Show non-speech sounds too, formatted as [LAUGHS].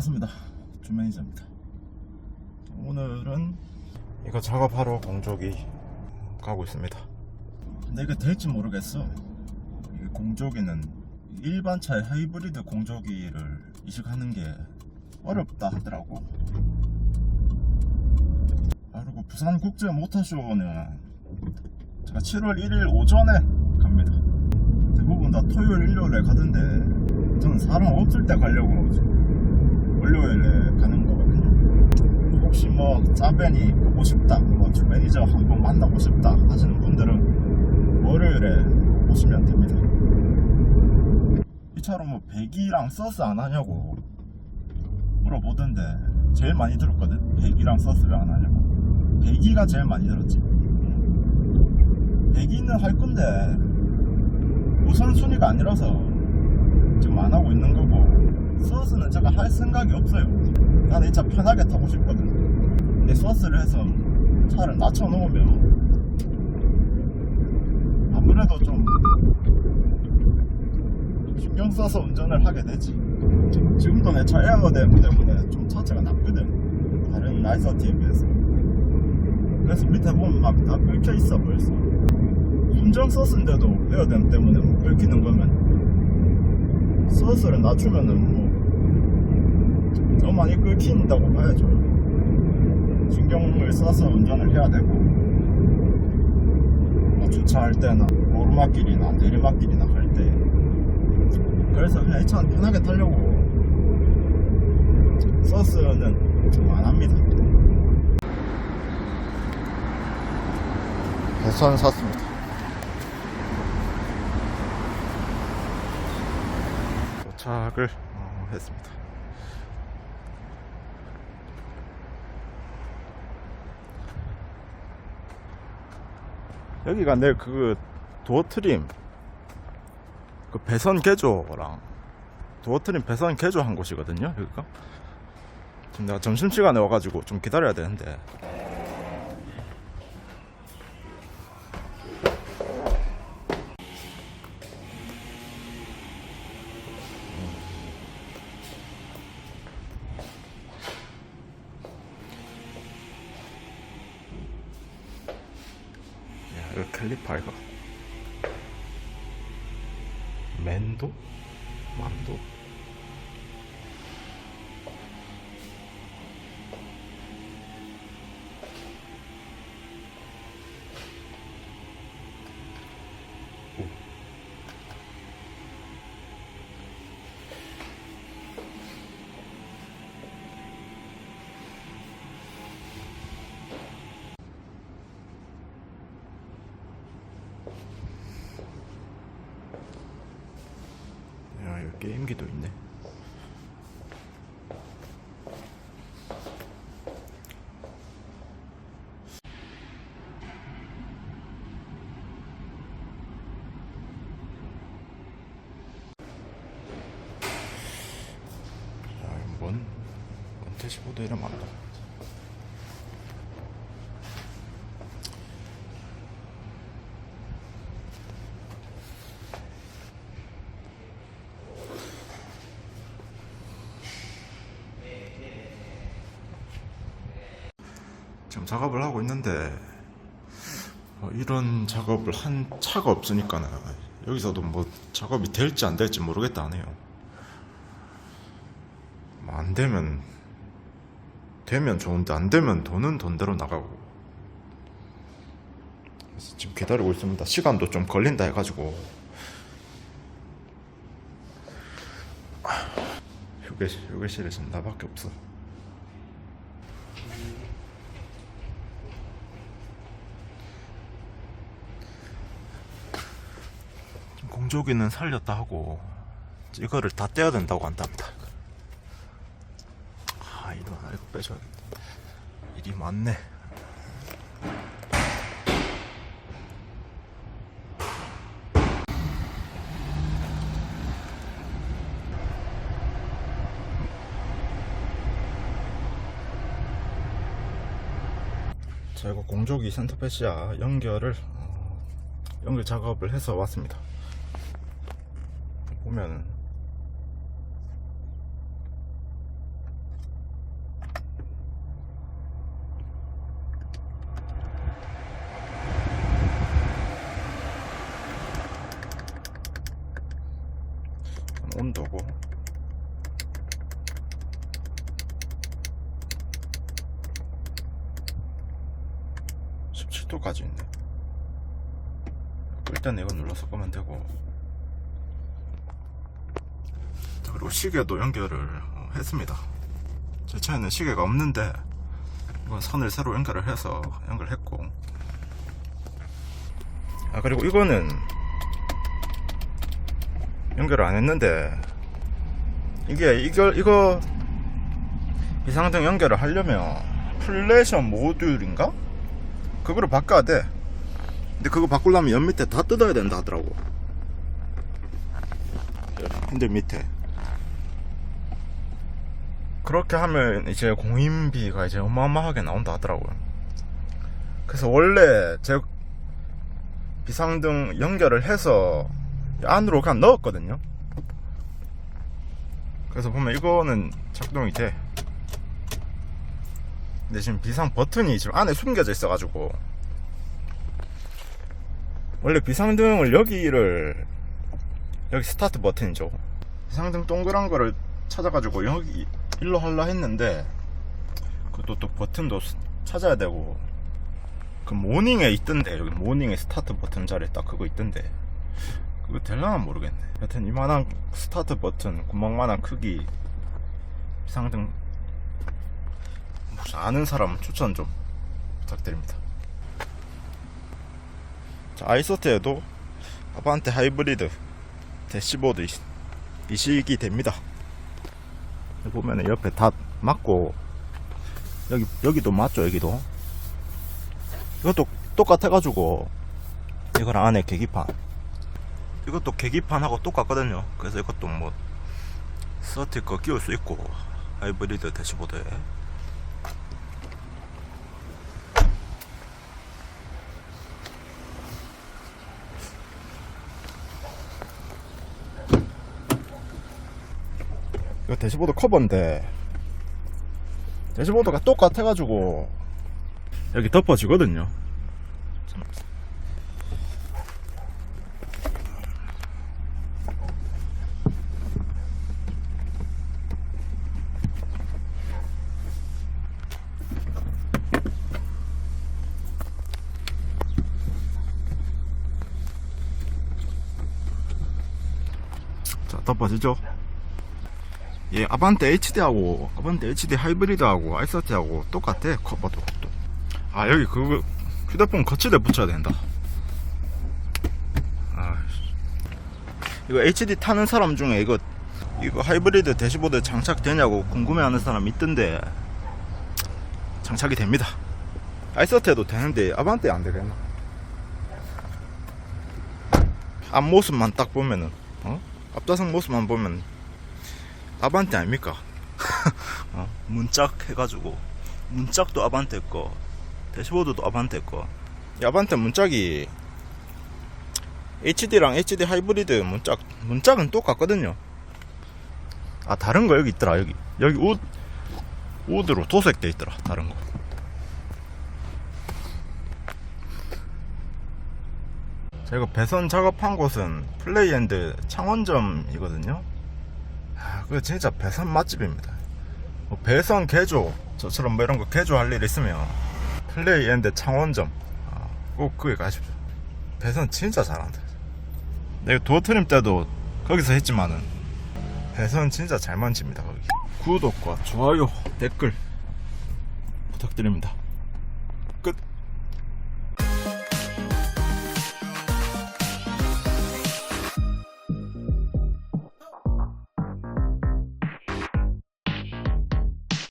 반갑습니다. 주매니저입니다. 오늘은 이거 작업하러 공조기 가고 있습니다. 근데 이게 될지 모르겠어. 이 공조기는 일반 차의 하이브리드 공조기를 이식하는 게 어렵다 하더라고. 아, 그리고 부산 국제 모터쇼는 제가 7월 1일 오전에 갑니다. 대부분 다 토요일, 일요일에 가던데 저는 사람 없을 때 가려고 월요일에 가는 거거든요. 혹시 뭐 짜벤이 보고 싶다, 뭐 주매니저 한번 만나고 싶다 하시는 분들은 월요일에 오시면 됩니다. 이 차로 뭐 배기랑 서스 안 하냐고 물어보던데 제일 많이 들었거든. 배기랑 서스 왜 안 하냐고. 배기가 제일 많이 들었지. 배기는 할 건데 우선순위가 아니라서 지금 안 하고 있는 거고 서스는 제가 할 생각이 없어요. 나는 이 차 편하게 타고 싶거든 근데 서스를 해서 차를 낮춰 놓으면 아무래도 좀 신경 써서 운전을 하게 되지. 지금도 내 차 에어댐 때문에 좀 차체가 낮거든. 다른 나이서티에 비해서. 그래서 밑에 보면 막 다 긁혀 있어 벌써. 순정 서스인데도 에어댐 때문에 뭐 긁히는 거면 서스를 낮추면은 뭐더 많이 긁힌다고 봐야죠. 신경을 써서 운전을 해야 되고 뭐 주차할 때나 오르막길이나 내리막길이나 할 때 그래서 그냥 이 차는 편하게 타려고 서스는 좀안 합니다. 배선 샀습니다. 도착을 어, 했습니다. 여기가 내그 도어 트림 그 배선 개조랑 도어 트림 배선 개조한 곳이거든요. 여기가 지금 내가 점심 시간에 와가지고 좀 기다려야 되는데 이거 맨도? 만도? 여기 게임기도 있네. 뭔, 뭔 대시보드 이름 안다. 지금 작업을 하고 있는데 어, 이런 작업을 한 차가 없으니까는 여기서도 뭐 작업이 될지 안 될지 모르겠다 하네요. 뭐안 되면 되면 좋은데 안 되면 돈은 돈대로 나가고 그래서 지금 기다리고 있습니다. 시간도 좀 걸린다 해가지고 휴게실 휴게실에서 나밖에 없어. 공조기는 살렸다 하고 이거를 다 떼야 된다고 한답니다. 아 이거 나 이거 빼줘야겠다. 일이 많네. 자 이거 공조기 센터패시아 연결을 어, 연결 작업을 해서 왔습니다. 보면 온도고. 17도까지 있네. 일단 이거 눌러서 끄면 되고. 그리고 시계도 연결을 어, 했습니다. 제 차에는 시계가 없는데 이건 선을 새로 연결을 해서 연결했고. 아 그리고 이거는 연결을 안 했는데 이게 이걸 이거 비상등 연결을 하려면 플래셔 모듈인가? 그거를 바꿔야 돼. 근데 그거 바꾸려면 옆 밑에 다 뜯어야 된다 하더라고. 핸들 밑에 그렇게 하면 이제 공인비가 이제 어마어마하게 나온다 하더라고요. 그래서 원래 제 비상등 연결을 해서 안으로 그냥 넣었거든요. 그래서 보면 이거는 작동이 돼. 근데 지금 비상 버튼이 지금 안에 숨겨져 있어 가지고 원래 비상등을 여기를 여기 스타트 버튼이죠. 비상등 동그란 거를 찾아가지고 여기 일로 하려 했는데 그것도 또 버튼도 스- 찾아야 되고. 그 모닝에 있던데 여기 모닝에 스타트 버튼 자리에 딱 그거 있던데. 그거 될라나 모르겠네. 여튼 이만한 스타트 버튼 구멍만한 크기 비상등. 혹시 아는 사람 추천 좀 부탁드립니다. 자, 아이소트에도 아반떼 하이브리드 대시보드 이- 이식이 됩니다 보면은 옆에 다 맞고 여기 여기도 맞죠 여기도? 이것도 똑같아 가지고 이걸 안에 계기판. 이것도 계기판하고 똑같거든요. 그래서 이것도 뭐 스티커 끼울 수 있고 하이브리드 대시보드에 이거 대시보드 커버인데 대시보드가 똑같아가지고 여기 덮어지거든요 참. 자 덮어지죠 예, 아반떼 HD하고 아반떼 HD 하이브리드하고 아이서티하고 똑같아 커버도 또. 아 여기 그거 휴대폰 거치대 붙여야 된다 아 이거 HD 타는 사람 중에 이거 이거 하이브리드 대시보드 장착되냐고 궁금해하는 사람 있던데 장착이 됩니다 아이서티에도 되는데 아반떼 안 되겠나 앞모습만 딱 보면은 어? 앞좌석 모습만 보면 아반떼 아닙니까? [LAUGHS] 어, 문짝 해가지고 문짝도 아반떼 거 대시보드도 아반떼 거. 이 아반떼 문짝이 HD랑 HD 하이브리드 문짝 문짝은 똑같거든요. 아 다른 거 여기 있더라 여기. 여기 옷 우드로 도색돼 있더라 다른 거. 제가 배선 작업한 곳은 플레이엔드 창원점이거든요. 아, 그거 진짜 배선 맛집입니다. 뭐 배선 개조, 저처럼 뭐 이런 거 개조할 일 있으면 플레이 앤드 창원점 아, 꼭 거기 가십시오. 배선 진짜 잘한다. 내가 도어 트림 때도 거기서 했지만은 배선 진짜 잘 만집니다. 거기. 구독과 좋아요, 댓글 부탁드립니다.